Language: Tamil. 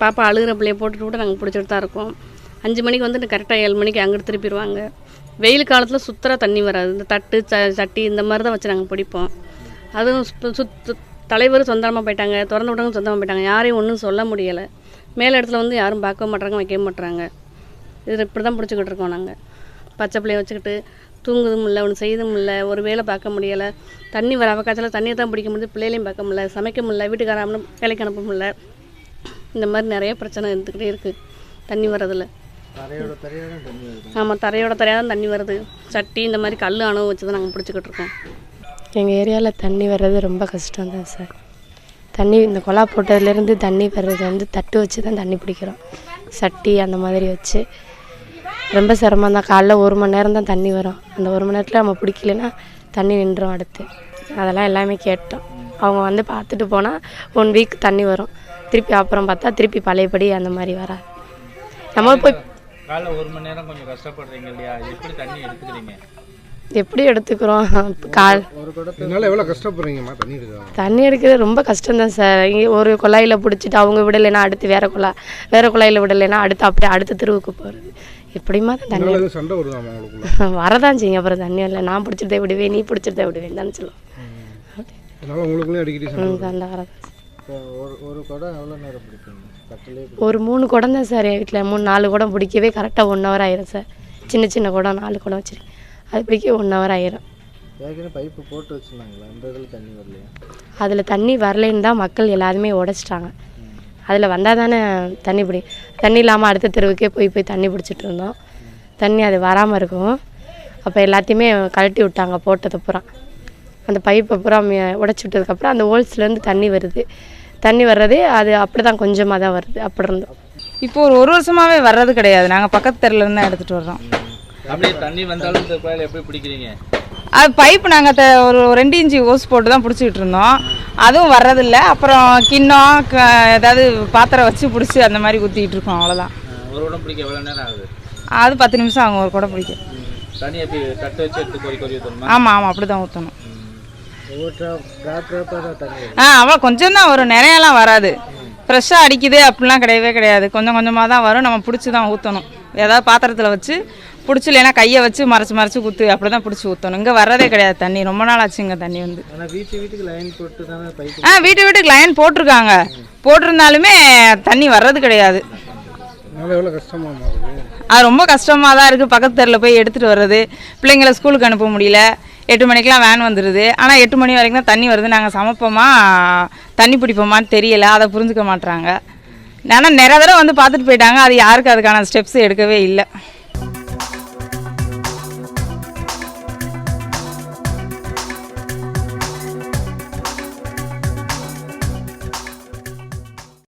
பாப்பா அழுகிற பிள்ளைய போட்டுட்டு கூட நாங்கள் பிடிச்சிட்டு தான் இருக்கோம். அஞ்சு மணிக்கு வந்துட்டு கரெக்டாக ஏழு மணிக்கு அங்கிட்டு திருப்பிடுவாங்க வெயில் காலத்தில் சுத்தராக தண்ணி வராது. இந்த தட்டு ச சட்டி இந்த மாதிரி தான் வச்சு நாங்கள் பிடிப்போம். அதுவும் சுத் தலைவரும் தலைவர் சொந்தமாக போயிட்டாங்க திறந்து விட்டவங்க சொந்தமாக போயிட்டாங்க. யாரையும் ஒன்றும் சொல்ல முடியலை. மேல் இடத்துல வந்து யாரும் பார்க்க மாட்றாங்க வைக்க மாட்றாங்க இது இப்படி தான் பிடிச்சிக்கிட்டு இருக்கோம் நாங்கள் பச்சை பிள்ளைய வச்சுக்கிட்டு தூங்குதும் இல்லை ஒன்று செய்யதும் இல்லை ஒரு வேலை பார்க்க முடியலை. தண்ணி வர அவகாசத்தில் தண்ணியை தான் பிடிக்க முடியுது பிள்ளைகளையும் பார்க்க முடியல சமைக்க முடியல வீட்டுக்காரனும் வேலைக்கு அனுப்ப முடியல இந்த மாதிரி நிறைய பிரச்சனை இருந்துக்கிட்டே இருக்குது தண்ணி வரதில் தரையோட தரையோட தண்ணி வருது. ஆமாம் தரையோட தரையாக தான் தண்ணி வருது. சட்டி இந்த மாதிரி கல் அணு வச்சு தான் நாங்கள் பிடிச்சிக்கிட்டு இருக்கோம். எங்கள் ஏரியாவில் தண்ணி வர்றது ரொம்ப கஷ்டம் தான் சார். தண்ணி இந்த குழா போட்டதுலேருந்து தண்ணி வர்றது வந்து தட்டு வச்சு தான் தண்ணி பிடிக்கிறோம். சட்டி அந்த மாதிரி வச்சு. ரொம்ப சிரமம் தான். காலைல ஒரு மணி நேரம் தான் தண்ணி வரும். அந்த ஒரு மணி நேரத்தில் நம்ம பிடிக்கலைன்னா தண்ணி நின்றோம் அடுத்து. அதெல்லாம் எல்லாமே கேட்டோம். அவங்க வந்து பார்த்துட்டு போனால் ஒன் வீக் தண்ணி வரும். திருப்பி அப்புறம் பார்த்தா திருப்பி பழையபடி அந்த மாதிரி வராது. நம்ம போய் காலைல ஒரு மணி நேரம் கொஞ்சம் கஷ்டப்படுறீங்க இல்லையா? எப்படி தண்ணி எடுத்துக்கிறீங்க? எப்படி எடுத்துக்கிறோம்? கால் எவ்வளோ கஷ்டப்படுறீங்கம்மா தண்ணி எடுக்க தண்ணி எடுக்கிறது ரொம்ப கஷ்டம்தான் சார். இங்கே ஒரு குழாயில் பிடிச்சிட்டு அவங்க விடலைன்னா அடுத்து வேற குழாய் வேற குழாயில் விடலைன்னா அடுத்து அப்படியே அடுத்த தெருவுக்கு போகிறது எப்படிமா தண்ணி சண்டை வரதான் செய்யுங்க அப்புறம் தண்ணி இல்லை நான் பிடிச்சிட்டே விடுவேன் நீ பிடிச்சிட்டே விடுவேன் தானே சொல்லுவோம். அதனால உங்களுக்குள்ளே அடிக்கடி சண்டை ம், சண்டை வரதான் இப்போ ஒரு ஒரு குடம் எவ்வளோ நேரம் பிடிப்பீங்க தட்டிலே ஒரு மூணு குடம் தான் சார் என் வீட்டில். மூணு நாலு குடம் பிடிக்கவே கரெக்டாக ஒன் ஹவர் ஆயிரும் சார். சின்ன சின்ன குடம் நாலு குடம் வச்சிருக்கேன் அது பிடிக்க ஒன் ஹவர் ஆயிரும். ஏற்கனவே பைப்பு போட்டு வச்சுருந்தாங்களா? அந்த இதில் தண்ணி வரலையா? அதில் தண்ணி வரலைன்னு தான் மக்கள் எல்லாருமே உடைச்சிட்டாங்க. அதில் வந்தால் தானே தண்ணி பிடி தண்ணி இல்லாமல் அடுத்த தெருவுக்கே போய் போய் தண்ணி பிடிச்சிட்டு இருந்தோம். தண்ணி அது வராமல் இருக்கும். அப்போ எல்லாத்தையுமே கழட்டி விட்டாங்க போட்டது பூரா. அந்த பைப்பை பூரா உடைச்சி விட்டதுக்கப்புறம் அந்த ஹோல்ஸ்லேருந்து தண்ணி வருது. தண்ணி வர்றதே அது அப்படி தான் கொஞ்சமாக தான் வருது. அப்படி இருந்தோம் இப்போ ஒரு ஒரு வருஷமாவே வர்றது கிடையாது. நாங்கள் பக்கத்து தெருல இருந்து தான் எடுத்துட்டு வர்றோம். அப்படியே தண்ணி வந்தாலும் இந்த குழாயில எப்படி பிடிக்கிறீங்க? அது பைப் நாங்கள் ஒரு ரெண்டு இன்ச்சு ஓஸ் போட்டு தான் பிடிச்சிக்கிட்டு இருந்தோம். அதுவும் வர்றதில்ல. அப்புறம் கிண்ணம் க- ஏதாவது பாத்திரம் வச்சு பிடிச்சி அந்த மாதிரி ஊற்றிக்கிட்டு இருக்கோம். அவ்வளோதான் ஒரு உடம்பு பிடிக்க எவ்வளோ நேரம் ஆகுது? அது பத்து நிமிஷம் ஆகும். ஒரு குடம் பிடிக்க. தண்ணி எப்படி தட்டு வச்சு எடுத்து கொறி கொறி ஊற்றணுமா ஆமாம் ஆமாம் அப்படி தான் ஊற்றணும் ஆ அவ்வளோ கொஞ்சம் தான் வரும். நிறையலாம் வராது. ஃப்ரெஷ்ஷாக அடிக்குது அப்படிலாம் கிடையவே கிடையாது. கொஞ்சம் கொஞ்சமாக தான் வரும். நம்ம பிடிச்சி தான் ஊற்றணும் ஏதாவது பாத்திரத்தில் வச்சு பிடிச்சி இல்லைன்னா கையை வச்சு மறைச்சி மறைச்சி ஊற்று அப்படி தான் பிடிச்சி ஊற்றணும் இங்கே வர்றதே கிடையாது தண்ணி. ரொம்ப நாள் ஆச்சு இங்கே தண்ணி வந்து. ஆ வீட்டு வீட்டுக்கு லைன் போட்டிருக்காங்க. போட்டிருந்தாலுமே தண்ணி வர்றது கிடையாது. அது ரொம்ப கஷ்டமாக தான் இருக்குது பக்கத்து தெருவில் போய் எடுத்துகிட்டு வர்றது. பிள்ளைங்கள ஸ்கூலுக்கு அனுப்ப முடியல. எட்டு மணிக்கெலாம் வேன் வந்துடுது ஆனால் எட்டு மணி வரைக்கும் தான் தண்ணி வருது. நாங்கள் சமைப்போமா தண்ணி பிடிப்போமான்னு தெரியல. அதை புரிஞ்சுக்க மாட்றாங்க. ஆனால் நிறைய தடவை வந்து பார்த்துட்டு போயிட்டாங்க. அது யாருக்கு அதுக்கான ஸ்டெப்ஸ் எடுக்கவே இல்லை.